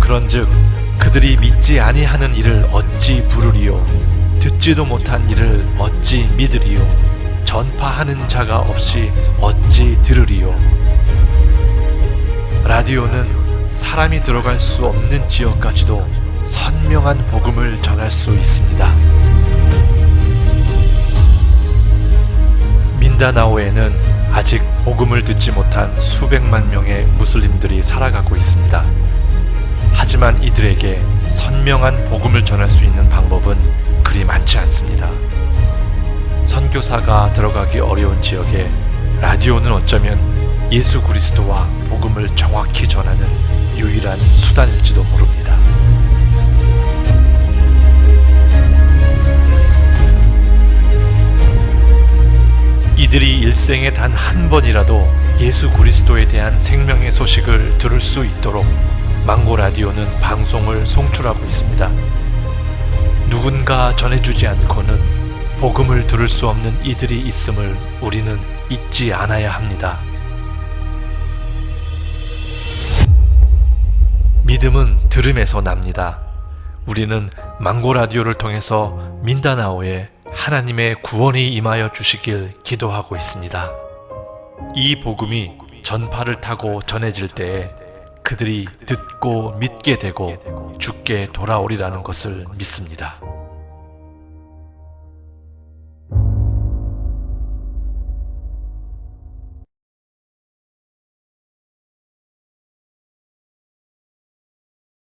그런즉 그들이 믿지 아니하는 일을 어찌 부르리요? 듣지도 못한 일을 어찌 믿으리요? 전파하는 자가 없이 어찌 들으리요? 라디오는 사람이 들어갈 수 없는 지역까지도 선명한 복음을 전할 수 있습니다. 민다나오에는 아직 복음을 듣지 못한 수백만 명의 무슬림들이 살아가고 있습니다. 하지만 이들에게 선명한 복음을 전할 수 있는 방법은 그리 많지 않습니다. 선교사가 들어가기 어려운 지역에 라디오는 어쩌면 예수 그리스도와 복음을 정확히 전하는 유일한 수단일지도 모릅니다. 이들이 일생에 단 한 번이라도 예수 그리스도에 대한 생명의 소식을 들을 수 있도록 망고 라디오는 방송을 송출하고 있습니다. 누군가 전해주지 않고는 복음을 들을 수 없는 이들이 있음을 우리는 잊지 않아야 합니다. 믿음은 들음에서 납니다. 우리는 망고 라디오를 통해서 민다나오에 하나님의 구원이 임하여 주시길 기도하고 있습니다. 이 복음이 전파를 타고 전해질 때에 그들이 듣고 믿게 되고 죽게 돌아오리라는 것을 믿습니다.